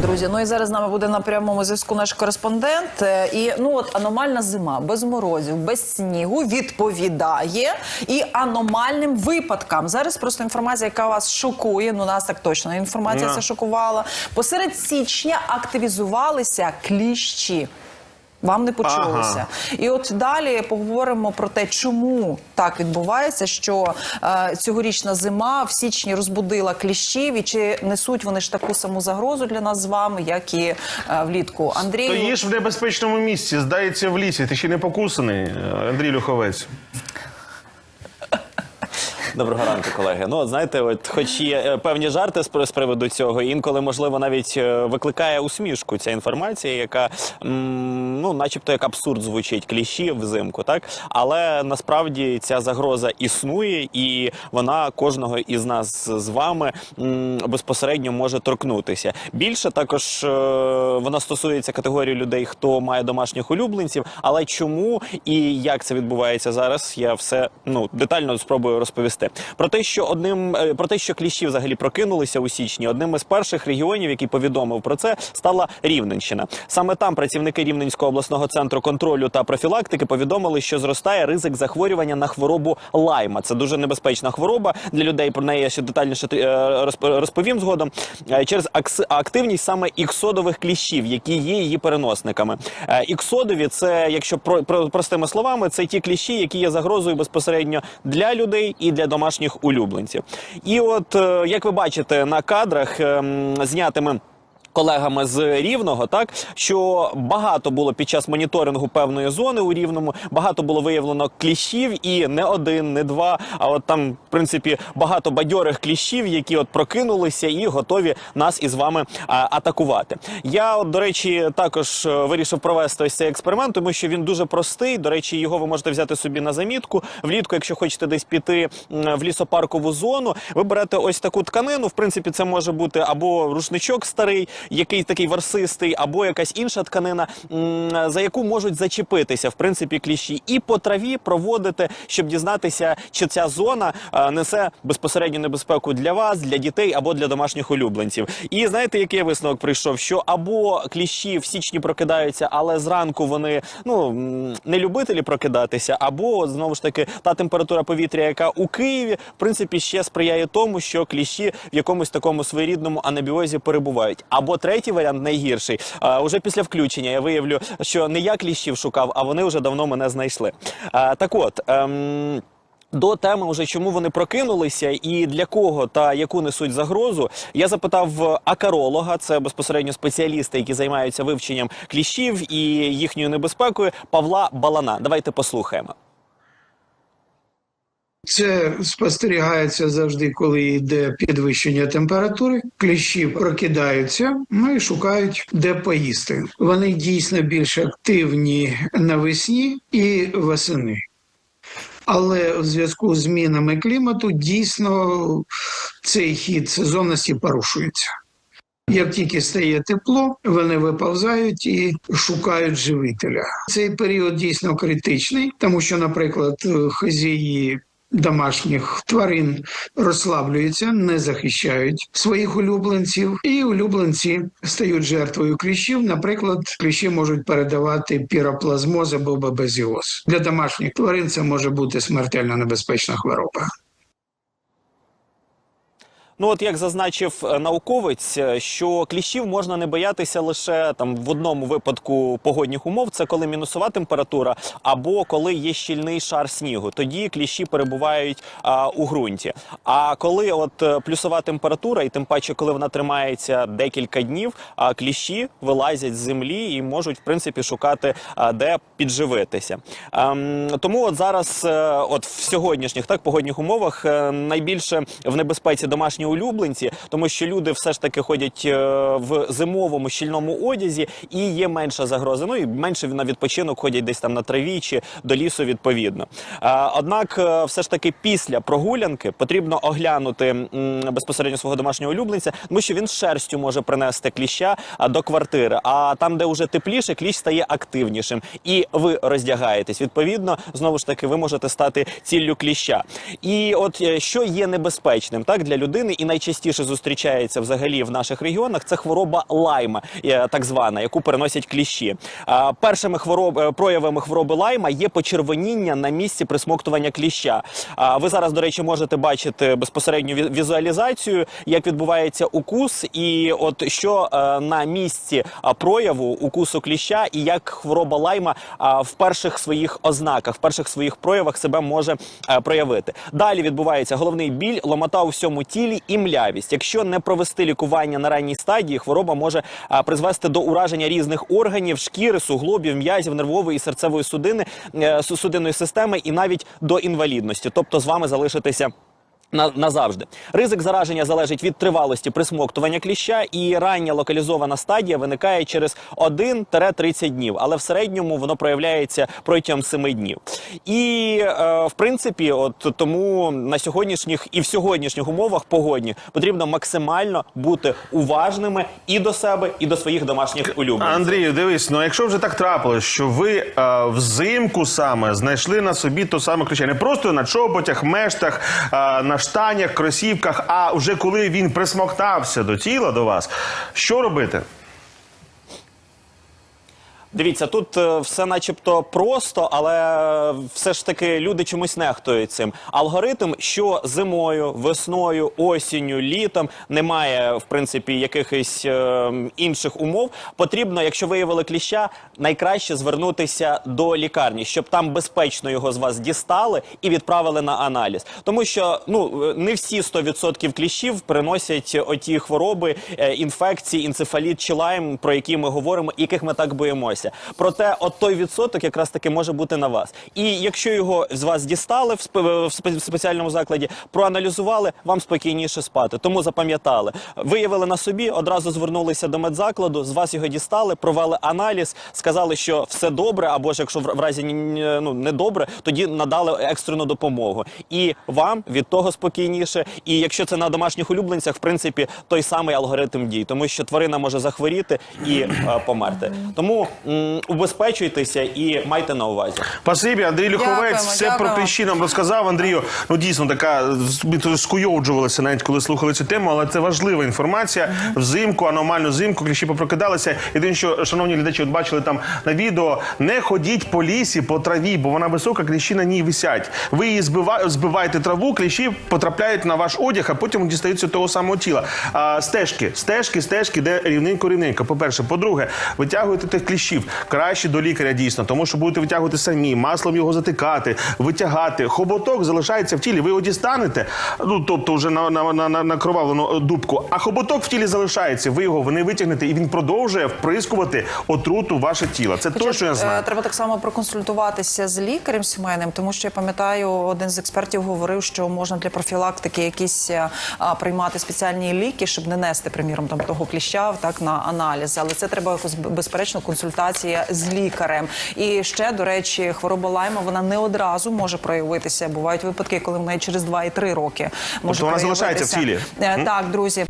Друзі, ну і зараз з нами буде на прямому зв'язку наш кореспондент. Е, І ну от аномальна зима без морозів, без снігу відповідає і аномальним випадкам. Зараз просто інформація, яка вас шокує. Ну нас так точно інформація yeah. це шокувала. Посеред січня активізувалися кліщі. Вам не почулося. Ага. І от далі поговоримо про те, чому так відбувається, що е, цьогорічна зима в січні розбудила кліщів, і чи несуть вони ж таку саму загрозу для нас з вами, як і е, влітку. Андрій, Стоїш в небезпечному місці, здається, в лісі. Ти ще не покусаний, е, Андрій Люховець. Доброго ранку, колеги. Ну, знаєте, от хоч є е, певні жарти з приводу цього, інколи, можливо, навіть е, викликає усмішку ця інформація, яка ну, начебто як абсурд звучить кліщі взимку, так але насправді ця загроза існує, і вона кожного із нас з вами безпосередньо може торкнутися. Більше також е, вона стосується категорії людей, хто має домашніх улюбленців. Але чому і як це відбувається зараз, я все ну детально спробую розповісти. Про те, що одним е, про те, що кліщі взагалі прокинулися у січні, одним із перших регіонів, який повідомив про це, стала Рівненщина. Саме там працівники Рівненського обласного центру контролю та профілактики повідомили, що зростає ризик захворювання на хворобу лайма. Це дуже небезпечна хвороба для людей. Про неї я ще детальніше е, розповім згодом. Е, Через активність саме іксодових кліщів, які є її переносниками. Іксодові це, якщо про простими словами, це ті кліщі, які є загрозою безпосередньо для людей і для домашніх улюбленців. І от е, як ви бачите на кадрах, ем, знятими. Колегами з рівного, так що багато було під час моніторингу певної зони у рівному, багато було виявлено кліщів, і не один, не два. А от там, в принципі, багато бадьорих кліщів, які от прокинулися і готові нас із вами а, атакувати. Я, от, до речі, також е, вирішив провести ось цей експеримент, тому що він дуже простий. До речі, його ви можете взяти собі на замітку. Влітку, якщо хочете десь піти в лісопаркову зону, ви берете ось таку тканину. В принципі, це може бути або рушничок старий, який такий ворсистий, або якась інша тканина, за яку можуть зачепитися в принципі кліщі, і по траві проводити, щоб дізнатися, чи ця зона е, несе безпосередню небезпеку для вас, для дітей або для домашніх улюбленців. І знаєте, який я висновок прийшов? Що або кліщі в січні прокидаються, але зранку вони ну не любителі прокидатися, або знову ж таки та температура повітря, яка у Києві, в принципі, ще сприяє тому, що кліщі в якомусь такому своєрідному анабіозі перебувають. Або третій варіант найгірший. Уже після включення я виявлю, що не я кліщів шукав, а вони вже давно мене знайшли. Так от. Ем... До теми, уже чому вони прокинулися і для кого та яку несуть загрозу, я запитав акаролога, це безпосередньо спеціалісти, які займаються вивченням кліщів і їхньою небезпекою, Павла Балана. Давайте послухаємо. Це спостерігається завжди, коли йде підвищення температури. Кліщі прокидаються, ну і шукають, де поїсти. Вони дійсно більш активні навесні і восени. Але в зв'язку з змінами клімату дійсно цей хід сезонності порушується. Як тільки стає тепло, вони виповзають і шукають живителя. Цей період дійсно критичний, тому що, наприклад, хазії домашніх тварин розслаблюються, не захищають своїх улюбленців, і улюбленці стають жертвою кліщів. Наприклад, кліщі можуть передавати піроплазмоз або бабезіоз. Для домашніх тварин це може бути смертельно небезпечна хвороба. Ну, от як зазначив е, науковець, е, що кліщів можна не боятися лише там в одному випадку погодних умов, це коли мінусова температура, або коли є щільний шар снігу. Тоді кліщі перебувають а, у ґрунті. А коли от е, плюсова температура, і тим паче, коли вона тримається декілька днів, а кліщі вилазять з землі і можуть в принципі шукати а, де підживитися. Ем, тому от зараз, от в сьогоднішніх так погодних умовах, найбільше в небезпеці домашні улюбленці, тому що люди все ж таки ходять е, в зимовому щільному одязі і є менша загроза. Ну і менше на відпочинок ходять десь там на траві чи до лісу відповідно. Е, Однак, е, все ж таки, після прогулянки потрібно оглянути безпосередньо свого домашнього улюбленця, тому що він з шерстю може принести кліща до квартири. А там, де вже тепліше, кліщ стає активнішим, і ви роздягаєтесь. Відповідно, знову ж таки, ви можете стати ціллю кліща. І от що є небезпечним так для людини, Україні і найчастіше зустрічається взагалі в наших регіонах. Це хвороба лайма, е, так звана, яку переносять кліщі. Першими хвороб е, проявами хвороби лайма є почервоніння на місці присмоктування кліща. Ви зараз, до речі, можете бачити безпосередню візуалізацію, як відбувається укус, і от що е, на місці прояву укусу кліща, і як хвороба лайма в перших своїх ознаках, в перших своїх проявах себе може е, проявити. Далі відбувається головний біль, ломота у всьому тілі і млявість. Якщо не провести лікування на ранній стадії, хвороба може призвести до ураження різних органів, шкіри, суглобів, м'язів, нервової і серцевої судини, е, судинної системи, і навіть до інвалідності, тобто з вами залишитися. На, назавжди ризик зараження залежить від тривалості присмоктування кліща, і рання локалізована стадія виникає через 1-30 днів, але в середньому воно проявляється протягом 7 днів. І е, в принципі, от тому на сьогоднішніх і в сьогоднішніх умовах погодні потрібно максимально бути уважними і до себе, і до своїх домашніх улюбленців. Андрію, дивись, ну якщо вже так трапилось, що ви е, взимку саме знайшли на собі то саме ключа, не просто на чоботях, мештах, е, на штанях, кросівках, а вже коли він присмоктався до тіла до вас, що робити? Дивіться, тут е, все начебто просто, але все ж таки люди чомусь нехтують цим. Алгоритм, що зимою, весною, осінню, літом немає в принципі якихось е, інших умов. Потрібно, якщо виявили кліща, найкраще звернутися до лікарні, щоб там безпечно його з вас дістали і відправили на аналіз. Тому що ну е, не всі 100% кліщів приносять оті хвороби, е, інфекції, інцефаліт чи лайм, про які ми говоримо, яких ми так боїмося. Проте, от той відсоток якраз таки може бути на вас. І якщо його з вас дістали в спе- в спеціальному закладі, проаналізували, вам спокійніше спати. Тому запам'ятали, виявили на собі, одразу звернулися до медзакладу, з вас його дістали, провели аналіз, сказали, що все добре, або ж якщо в разі ну, не добре, тоді надали екстрену допомогу. І вам від того спокійніше. І якщо це на домашніх улюбленцях, в принципі, той самий алгоритм дій, тому що тварина може захворіти і е, померти. Тому убезпечуйтеся і майте на увазі. Спасибі, Андрій Люховець Дякуємо, все про дякуємо. кліщі нам розказав. Андрію, ну дійсно така ми скуйовджувалися навіть коли слухали цю тему, але це важлива інформація. Взимку, аномальну взимку, кліщі попрокидалися. Єдине, що шановні глядачі, от бачили там на відео, не ходіть по лісі, по траві, бо вона висока, кліщі на ній висять. Ви її збива, збиваєте траву, кліщі потрапляють на ваш одяг, а потім дістаються того самого тіла. А, стежки, стежки, стежки, де рівненько, рівненько. По-перше, по-друге, витягуєте тих кліщів краще до лікаря дійсно, тому що будете витягувати самі, маслом його затикати, витягати. Хоботок залишається в тілі. Ви його дістанете, ну тобто вже на, на, на, на, на кровавлену дубку. А хоботок в тілі залишається. Ви його не витягнете, і він продовжує вприскувати отруту ваше тіло. Це Хоча, точно я е, знаю. Треба так само проконсультуватися з лікарем сімейним, тому що я пам'ятаю, один з експертів говорив, що можна для профілактики якісь е, а, приймати спеціальні ліки, щоб не нести, приміром, там того кліща так на аналіз. Але це треба безперечно консультація з лікарем. І ще до речі, хвороба лайма вона не одразу може проявитися. Бувають випадки, коли в неї через 2 і 3 роки може Тобто вона залишається в тілі? Е, Так, друзі.